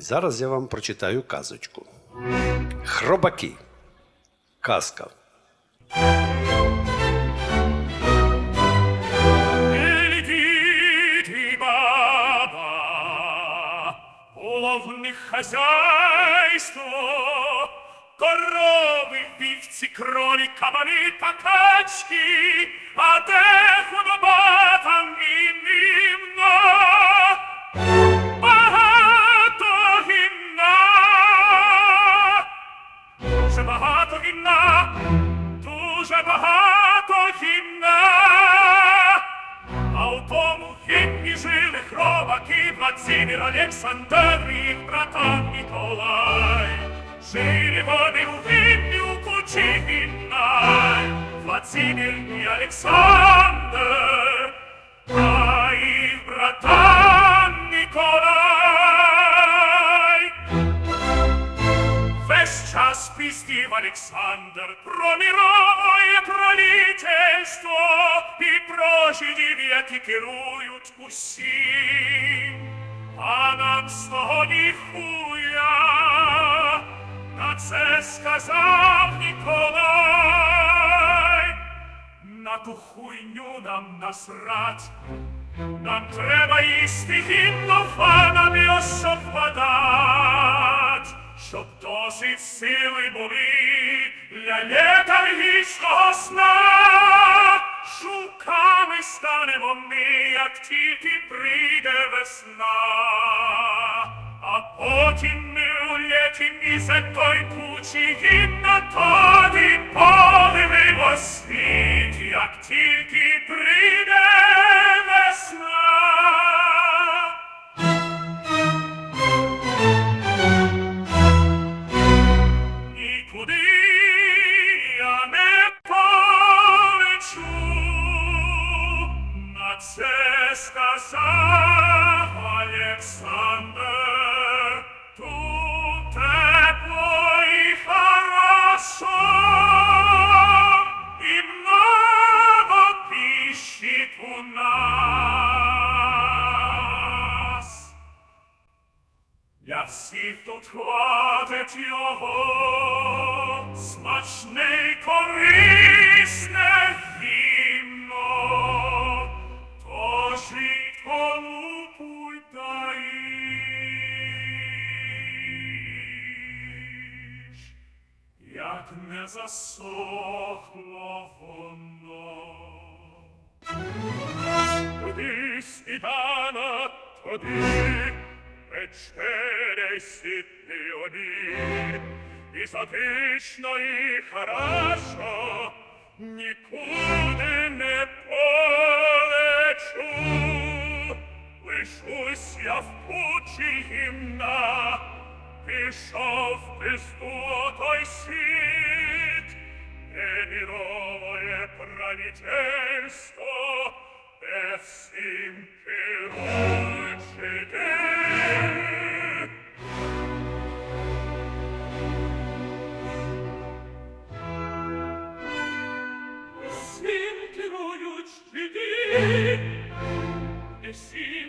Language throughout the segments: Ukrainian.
Зараз я вам прочитаю казочку. Хробаки. Казка. Них хазяйство, корови, вівці, кролі, кабани та качки, а де худоба там і німна. Дуже багато гімна, дуже багато гімна. А у тому гімні жили хробаки, Владимир Олександр і їх братан Ніколай. Жили вони у гімні у кучі гімна, Владимир і Олександр, а їх братан Александр про мировое правительство і про жидів, які керують усім. А нам з того ніхуя на це сказав Ніколай. На ту хуйню нам насрать. Нам треба їсти гімно фанами совпадать, щоб досить сили були для летаргічного сна. Шуками станемо ми, як тільки прийде весна. А потім ми улетім і за той і на тоді подивимо світ, як тільки прийде сказав Олександр. Тут тепло і і його смачне корисне не засохло воно. Туди сніданок, туди вечеря й ситний обід. І затишно, і хорошо, нікуди не полечу. Лишусь я в пучі гімна, Bischof bist du Teuschid, e di rovoe pranicesto, efsim che dei. Sim che voi uccidi, e sim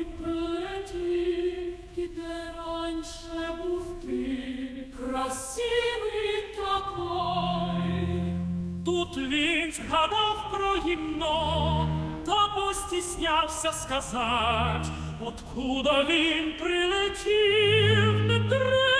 прилетів, і де раніше був ти, красивий такой. Тут він згадав про гімно, та постіснявся сказать, откуда він прилетів, не треба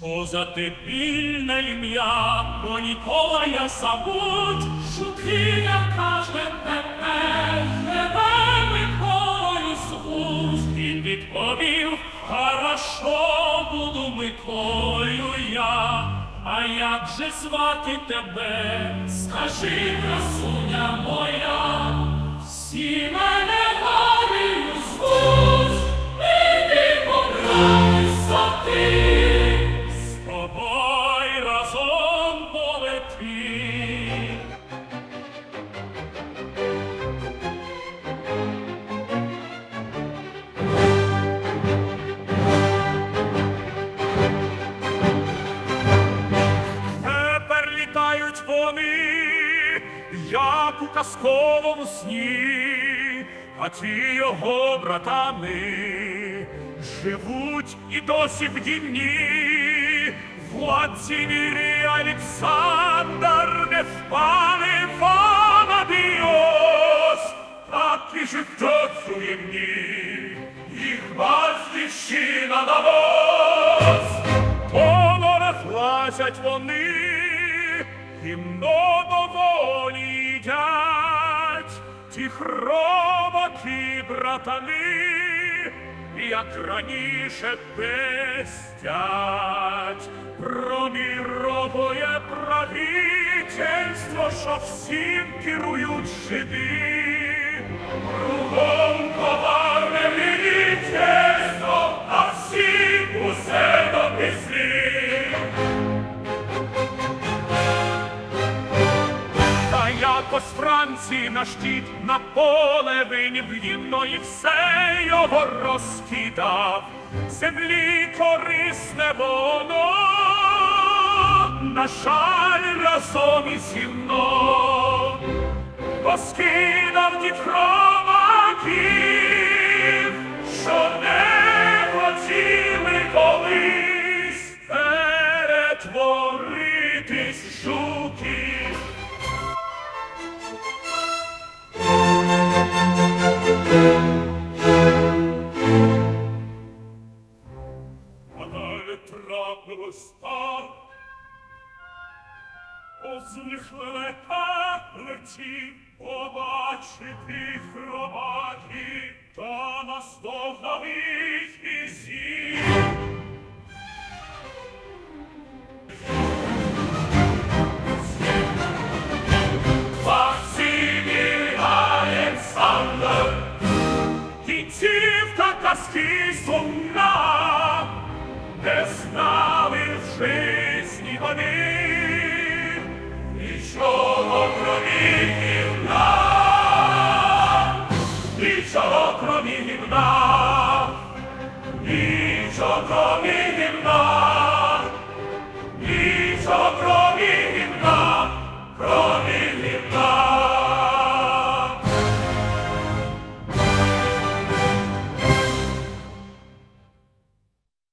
Що за дебільне ім'я, бо ніколи я забудь, Шукиня каже тепер, тебе Миколою звуть. Він відповів, хорошо буду Миколою я, а як же звати тебе? Скажи, красуня моя, всі мене Галею звуть, іди пограйся ти. Казковому сні, а ті його братани живуть і досі в дімні. Владимир і Олександр не впали в Амадіос, так і життя суємні, їх батьківщина на воз. Понора плачуть вони, гімно доволі їдять, ті хробаки братани, як раніше пестять, проміровує правительство, що всім керують жиди. Кругом коварне міністерство, якось Франції на щит на поле винів і все його розкидав. Землі корисне воно, на жаль, разом із гімном розкидав дід хромаків, що не Озлихле леті побачити хробаки, та наздогнавих і зір. нічого кромі гімна, нічого кромі